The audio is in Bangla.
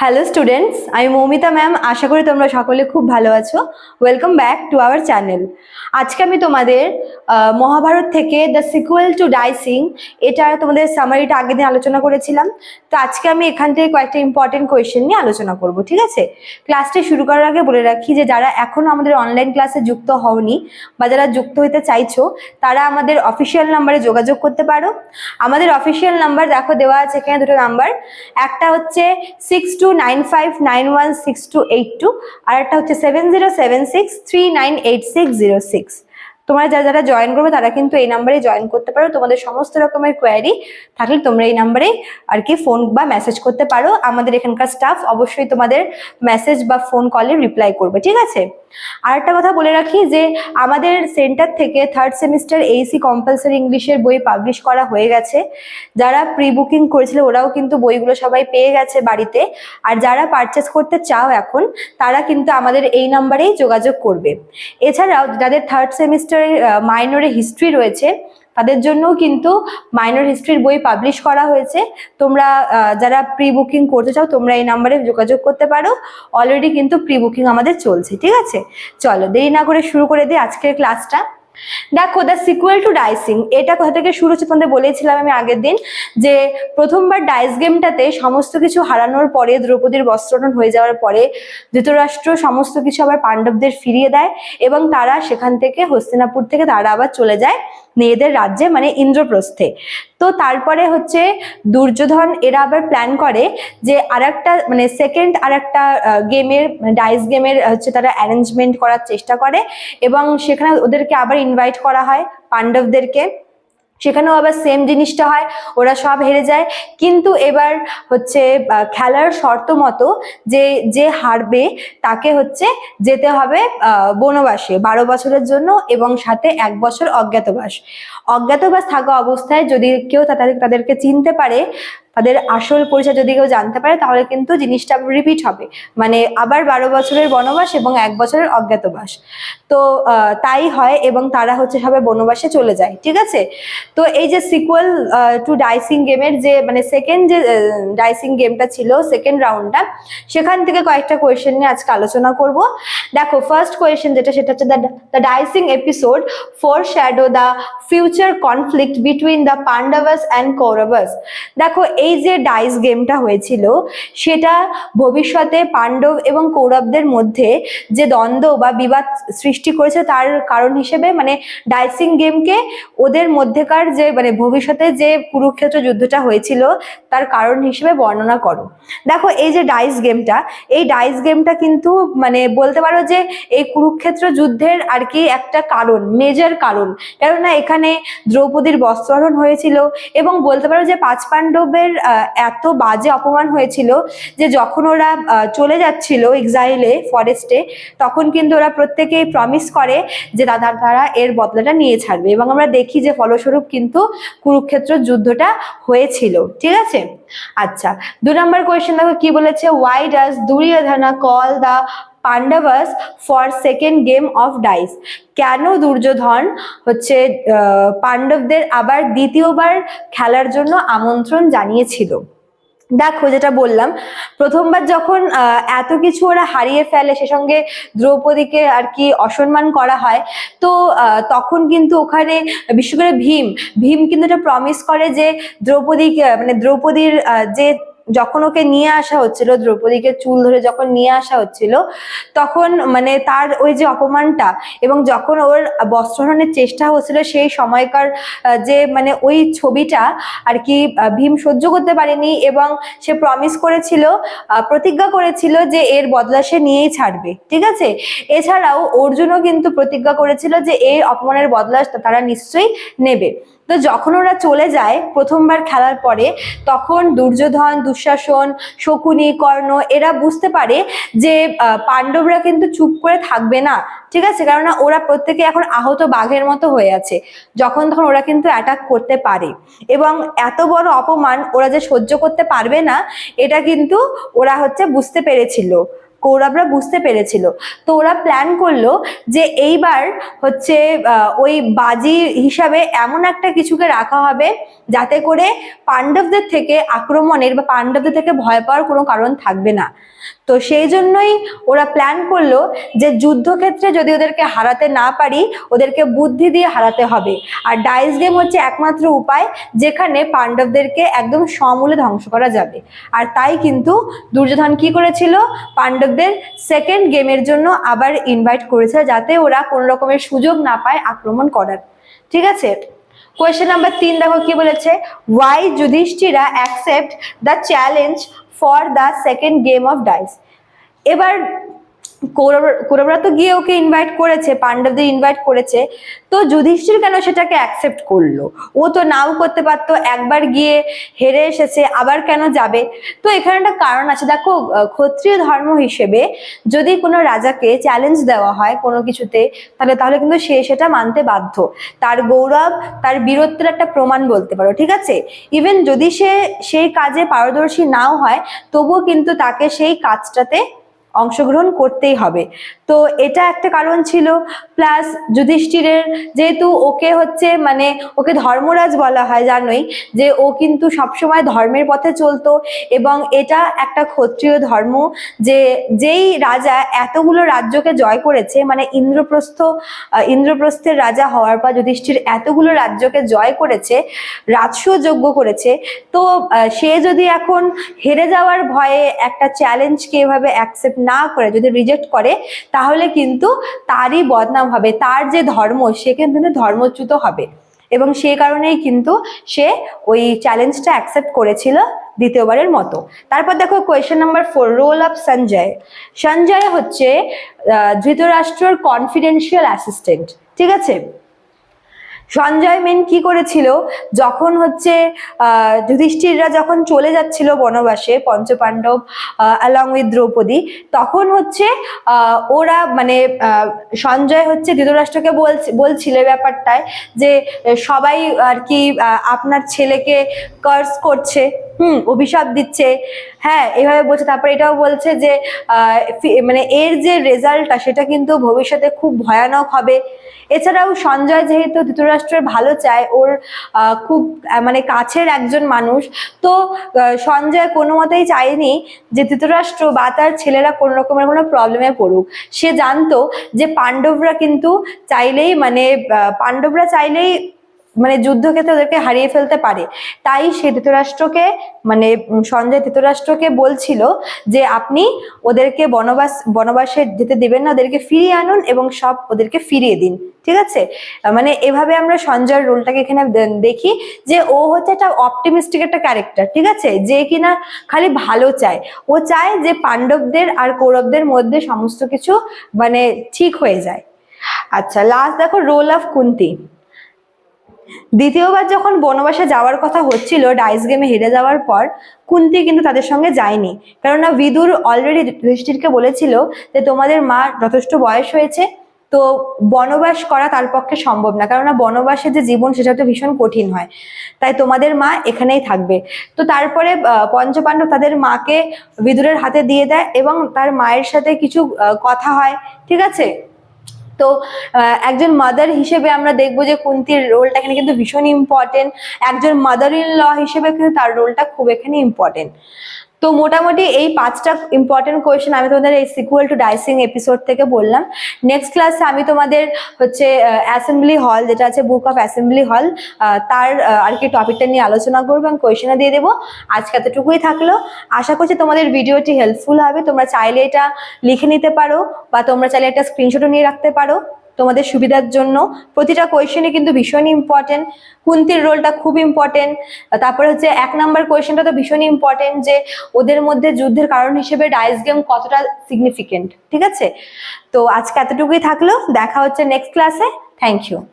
হ্যালো স্টুডেন্টস আমি মৌমিতা ম্যাম আশা করি তোমরা সকলে খুব ভালো আছো। Welcome back to our channel আজকে আমি তোমাদের মহাভারত থেকে দ্য সিকুয়েল টু ডাইসিং এটা তোমাদের সামারিটা আগের দিন আলোচনা করেছিলাম। তো আজকে আমি এখান থেকে কয়েকটা ইম্পর্টেন্ট কোয়েশ্চেন নিয়ে আলোচনা করব, ঠিক আছে? ক্লাসটি শুরু করার আগে বলে রাখি যে, যারা এখনও আমাদের অনলাইন ক্লাসে যুক্ত হওনি বা যারা যুক্ত হতে চাইছো, তারা আমাদের অফিসিয়াল নাম্বারে যোগাযোগ করতে পারো। আমাদের অফিসিয়াল নাম্বার দেখো, দেওয়া আছে এখানে দুটো নাম্বার একটা হচ্ছে six two nine five nine one six two eight two আর একটা হচ্ছে seven zero seven six three nine eight six zero six তোমরা যারা যারা জয়েন করবে, তারা কিন্তু এই নাম্বারে জয়েন করতে পারো। তোমাদের সমস্ত রকমের কোয়ারি থাকলে তোমরা এই নাম্বারে আর কি ফোন বা মেসেজ করতে পারো। আমাদের এখানকার স্টাফ অবশ্যই তোমাদের মেসেজ বা ফোন কলে রিপ্লাই করবে, ঠিক আছে? আর একটা কথা বলে রাখি যে, আমাদের সেন্টার থেকে থার্ড সেমিস্টার এইসি কম্পালসারি ইংলিশের বই পাবলিশ করা হয়ে গেছে। যারা প্রি বুকিং করেছিল, ওরাও কিন্তু বইগুলো সবাই পেয়ে গেছে বাড়িতে। আর যারা পারচেস করতে চাও এখন, তারা কিন্তু আমাদের এই নাম্বারেই যোগাযোগ করবে। এছাড়াও, যাদের থার্ড সেমিস্টারের মাইনরে হিস্ট্রি রয়েছে। তাদের জন্যও কিন্তু মাইনর হিস্ট্রির বই পাবলিশ করা হয়েছে। তোমরা যারা প্রি বুকিং করতে চাও, তোমরা এই নাম্বারে যোগাযোগ করতে পারো। অলরেডি কিন্তু প্রি বুকিং আমাদের চলছে, ঠিক আছে? চলো, দেরি না করে শুরু করে দিই আজকের ক্লাসটা দেখো দ্য সিকুয়েল টু ডাইসিং এটা কোথা থেকে শুরু হচ্ছে তোমাদের বলেছিলাম আমি আগের দিন, যে প্রথমবার ডাইস গেমটাতে সমস্ত কিছু হারানোর পরে, দ্রৌপদীর বস্ত্রটন হয়ে যাওয়ার পরে, ধৃতরাষ্ট্র সমস্ত কিছু আবার পাণ্ডবদের ফিরিয়ে দেয় এবং তারা সেখান থেকে হস্তিনাপুর থেকে তারা আবার চলে যায় মেয়েদের রাজ্যে মানে ইন্দ্রপ্রস্থে। তো তারপরে হচ্ছে দুর্যোধন এরা আবার প্ল্যান করে যে আর একটা মানে সেকেন্ড আর একটা গেমের ডাইস গেমের হচ্ছে তারা অ্যারেঞ্জমেন্ট করার চেষ্টা করে এবং সেখানে ওদেরকে আবার ইনভাইট করা হয় পাণ্ডবদেরকে। সেখানেও আবার সেম জিনিসটা হয়, ওরা সব হেরে যায়। কিন্তু এবার হচ্ছে খেলার শর্ত মতো যে যে হারবে তাকে হচ্ছে যেতে হবে বনবাসে বারো বছরের জন্য এবং সাথে এক বছর অজ্ঞাতবাস। অজ্ঞাতবাস থাকা অবস্থায় যদি কেউ তাদের, তাদেরকে চিনতে পারে তাদের আসল পরিচয় যদি কেউ জানতে পারে, তাহলে কিন্তু জিনিসটা রিপিট হবে। মানে আবার বারো বছরের বনবাস এবং এক বছরের অজ্ঞাতবাস তো তাই হয় এবং তারা হচ্ছে সবাই বনবাসে চলে যায়, ঠিক আছে? তো এই যে সিকুয়াল টু ডাইসিং গেমের যে মানে সেকেন্ড যে ডাইসিং গেমটা ছিল সেকেন্ড রাউন্ডটা সেখান থেকে কয়েকটা কোয়েশ্চেন নিয়ে আজকে আলোচনা করব। দেখো ফার্স্ট কোয়েশ্চেন যেটা, সেটা হচ্ছে the dicing episode foreshadow the future conflict between the Pandavas and Kauravas দেখো যে ডাইস গেমটা হয়েছিল, সেটা ভবিষ্যতে পাণ্ডব এবং কৌরবদের মধ্যে যে দ্বন্দ্ব বা বিবাদ সৃষ্টি করেছে তার কারণ হিসেবে মানে ডাইসিং গেমকে ওদের মধ্যেকার যে মানে ভবিষ্যতে যে কুরুক্ষেত্র যুদ্ধটা হয়েছিল তার কারণ হিসেবে বর্ণনা করো। দেখো, এই যে ডাইস গেমটা এই ডাইস গেমটা কিন্তু মানে বলতে পারো যে এই কুরুক্ষেত্র যুদ্ধের আর কি একটা কারণ মেজর কারণ। কেননা এখানে দ্রৌপদীর বস্ত্রহরণ হয়েছিল এবং বলতে পারো যে পাঁচ পাণ্ডবের এত বাজে অপমান হয়েছিল যে যখন ওরা চলে যাচ্ছিল এক্সাইলে ফরেস্টে তখন কিন্তু ওরা প্রত্যেকেই প্রমিস করে যে দাদা তারা এর বদলাটা নিয়ে ছাড়বে। এবং আমরা দেখি যে ফলস্বরূপ কিন্তু কুরুক্ষেত্র যুদ্ধটা হয়েছিল। ঠিক আছে? আচ্ছা দু নম্বর কোয়েশ্চেন দেখো কি বলেছে? Why does Duryodhana call the Pandavas for second game of dice. কেন দুর্যোধন হচ্ছে পাণ্ডবদের আবার দ্বিতীয়বার খেলার জন্য আমন্ত্রণ জানিয়েছিল? দেখো, যেটা বললাম, প্রথমবার যখন এত কিছু ওরা হারিয়ে ফেলে, সে সঙ্গে দ্রৌপদীকে আর কি অসম্মান করা হয়, তো তখন কিন্তু ওখানে বিশেষ করে ভীম ভীম কিন্তু এটা প্রমিস করে যে দ্রৌপদীকে মানে দ্রৌপদীর যে যখন ওকে নিয়ে আসা হচ্ছিল, দ্রৌপদীকে চুল ধরে যখন নিয়ে আসা হচ্ছিল, তখন মানে তার ওই যে অপমানটা এবং যখন ওর বস্ত্রহরণের চেষ্টা হচ্ছিল সেই সময়কার যে মানে ওই ছবিটা আর কি ভীম সহ্য করতে পারেনি এবং সে প্রমিস করেছিল প্রতিজ্ঞা করেছিল যে এর বদলা সে নিয়েই ছাড়বে। ঠিক আছে? এছাড়াও অর্জুনও কিন্তু প্রতিজ্ঞা করেছিল যে এই অপমানের বদলা তারা নিশ্চয়ই নেবে। তো যখন ওরা চলে যায় প্রথমবার খেলার পরে, তখন দুর্যোধন দুঃশাসন শকুনি, কর্ণ, এরা বুঝতে পারে যে পাণ্ডবরা কিন্তু চুপ করে থাকবে না। ঠিক আছে? কেননা ওরা প্রত্যেকে এখন আহত বাঘের মতো হয়ে আছে। যখন তখন ওরা কিন্তু অ্যাটাক করতে পারে। এবং এত বড় অপমান ওরা যে সহ্য করতে পারবে না, এটা কিন্তু ওরা হচ্ছে বুঝতে পেরেছিল। কৌরবরা বুঝতে পেরেছিল। তো ওরা প্ল্যান করল যে এইবার হচ্ছে ওই বাজি হিসাবে এমন একটা কিছুকে রাখা হবে যাতে করে পাণ্ডবদের থেকে আক্রমণের বা পাণ্ডবদের থেকে ভয় পাওয়ার কোনো কারণ থাকবে না। তো সেই জন্যই ওরা প্ল্যান করল যে যুদ্ধক্ষেত্রে যদি ওদেরকে হারাতে না পারি, ওদেরকে বুদ্ধি দিয়ে হারাতে হবে। আর ডাইস গেম হচ্ছে একমাত্র উপায় যেখানে পাণ্ডবদেরকে একদম সমূলে ধ্বংস করা যাবে। আর তাই কিন্তু দুর্যোধন কি করেছিল? পাণ্ডবদের সেকেন্ড গেমের জন্য আবার ইনভাইট করেছে যাতে ওরা কোনো রকমের সুযোগ না পায় আক্রমণ করার। ঠিক আছে? কোয়েশ্চেন নাম্বার তিন দেখো কি বলেছে? Why Yudhishthira accept the challenge for the second game of dice এবার কৌরবরা তো গিয়ে ওকে ইনভাইট করেছে, পাণ্ডবদের ইনভাইট করেছে। তো যুধিষ্ঠির কেন সেটাকে অ্যাকসেপ্ট করল? ও তো নাও করতে পারতো, একবার গিয়ে হেরে এসেছে, আবার কেন যাবে? তো এখানে একটা কারণ আছে। দেখো ক্ষত্রিয় ধর্ম হিসেবে যদি কোনো রাজাকে চ্যালেঞ্জ দেওয়া হয় কোনো কিছুতে, তাহলে তাহলে কিন্তু সে সেটা মানতে বাধ্য। তার গৌরব, তার বীরত্বের একটা প্রমাণ বলতে পারো, ঠিক আছে? ইভেন যদি সে সেই কাজে পারদর্শী নাও হয়, তবুও কিন্তু তাকে সেই কাজটাতে অংশগ্রহণ করতেই হবে। তো এটা একটা কারণ ছিল। প্লাস যুধিষ্ঠিরের যেহেতু ওকে হচ্ছে মানে ওকে ধর্মরাজ বলা হয়, জানোই, যে ও কিন্তু সবসময় ধর্মের পথে চলতো এবং এটা একটা ক্ষত্রিয় ধর্ম যে যেই রাজা এতগুলো রাজ্যকে জয় করেছে মানে ইন্দ্রপ্রস্থ ইন্দ্রপ্রস্থের রাজা হওয়ার পর যুধিষ্ঠির এতগুলো রাজ্যকে জয় করেছে রাজস্ব যোগ্য করেছে, তো সে যদি এখন হেরে যাওয়ার ভয়ে একটা চ্যালেঞ্জকে এভাবে অ্যাকসেপ্ট না করে, যদি রিজেক্ট করে, তাহলে কিন্তু তারই বদনাম হবে, তার যে ধর্ম, সে কিন্তু ধর্মচ্যুত হবে। এবং সে কারণেই কিন্তু সে ওই চ্যালেঞ্জটা অ্যাকসেপ্ট করেছিল দ্বিতীয়বারের মতো। তারপর দেখো question number four role of Sanjay. Sanjay হচ্ছে ধৃতরাষ্ট্রর কনফিডেন্সিয়াল অ্যাসিস্ট্যান্ট ঠিক আছে? সঞ্জয় মেন কি করেছিল? যখন হচ্ছে যুধিষ্ঠিররা যখন চলে যাচ্ছিল বনবাসে, পঞ্চপাণ্ডব অ্যালং উইথ দ্রৌপদী, তখন হচ্ছে ওরা মানে সঞ্জয় হচ্ছে ধৃতরাষ্ট্রকে বলছে, বলছিল ব্যাপারটায় যে, সবাই আর কি আপনার ছেলেকে কার্স করছে। হুম, অভিশাপ দিচ্ছে। হ্যাঁ এভাবে বলছে। তারপরে এটাও বলছে যে মানে এর যে রেজাল্টটা সেটা কিন্তু ভবিষ্যতে খুব ভয়ানক হবে। এছাড়াও সঞ্জয় যেহেতু ধৃতরাষ্ট্রের ভালো চায়, ওর খুব মানে কাছের একজন মানুষ। তো সঞ্জয় কোনো মতেই চায়নি যে ধৃতরাষ্ট্র বা তার ছেলেরা কোনো রকমের কোনো প্রবলেমে পড়ুক। সে জানতো যে পাণ্ডবরা কিন্তু চাইলেই মানে পাণ্ডবরা চাইলেই মানে যুদ্ধক্ষেত্রে ওদেরকে হারিয়ে ফেলতে পারে। তাই সে ধৃতরাষ্ট্রকে মানে সঞ্জয় ধৃতরাষ্ট্রকে বলছিল যে আপনি ওদেরকে বনবাস, বনবাসে যেতে দেবেন না, ওদেরকে ফিরিয়ে আনুন এবং সব ওদেরকে ফিরিয়ে দিন। ঠিক আছে? মানে এভাবে আমরা সঞ্জয়ের রোলটাকে এখানে দেখি যে ও হচ্ছে একটা অপটিমিস্টিক একটা ক্যারেক্টার ঠিক আছে? যে কিনা খালি ভালো চায়। ও চায় যে পাণ্ডবদের আর কৌরবদের মধ্যে সমস্ত কিছু মানে ঠিক হয়ে যায়। আচ্ছা লাস্ট দেখো রোল অফ কুন্তি। দ্বিতীয়বার যখন বনবাসে যাওয়ার কথা হচ্ছিল ডাইস গেমে হেরে যাওয়ার পর, কুন্তি কিন্তু তাদের সঙ্গে যায়নি। কেননা বিদুর অলরেডি যুধিষ্ঠিরকে বলেছিল যে, তোমাদের মা যথেষ্ট বয়স হয়েছে, তো বনবাস করা তার পক্ষে সম্ভব না। কেননা বনবাসের যে জীবন, সেটা তো ভীষণ কঠিন হয়। তাই তোমাদের মা এখানেই থাকবে। তো তারপরে পঞ্চপাণ্ডব তাদের মাকে বিদুরের হাতে দিয়ে দেয় এবং তার মায়ের সাথে কিছু কথা হয়, ঠিক আছে? তো একজন মাদার হিসেবে আমরা দেখব যে কুন্তির রোলটা এখানে কিন্তু ভীষণ ইম্পর্টেন্ট একজন মাদার ইন ল হিসেবে কিন্তু তার রোলটা খুব এখানে ইম্পর্টেন্ট তো মোটামুটি এই পাঁচটা ইম্পর্টেন্ট কোয়েশ্চেন আমি তোমাদের এই সিকুয়াল টু ডাইসিং এপিসোড থেকে বললাম। নেক্সট ক্লাসে আমি তোমাদের হচ্ছে অ্যাসেম্বলি হল যেটা আছে বুক অফ অ্যাসেম্বলি হল তার আর কি টপিকটা নিয়ে আলোচনা করব এবং কোয়েশ্চেনে দিয়ে দেবো। আজকে এতটুকুই থাকল। আশা করছি তোমাদের ভিডিওটি হেল্পফুল হবে। তোমরা চাইলে এটা লিখে নিতে পারো বা তোমরা চাইলে একটা স্ক্রিনশটও নিয়ে রাখতে পারো। তোমাদের সুবিধার জন্য। প্রতিটা কোয়েশ্চেনই কিন্তু ভীষণই ইম্পর্টেন্ট কুন্তির রোলটা খুব ইম্পর্টেন্ট তারপরে হচ্ছে এক নাম্বার কোয়েশনটা তো ভীষণই ইম্পর্টেন্ট যে ওদের মধ্যে যুদ্ধের কারণ হিসেবে ডাইস গেম কতটা সিগনিফিকেন্ট ঠিক আছে? তো আজকে এতটুকুই থাকল। দেখা হচ্ছে নেক্সট ক্লাসে থ্যাংক ইউ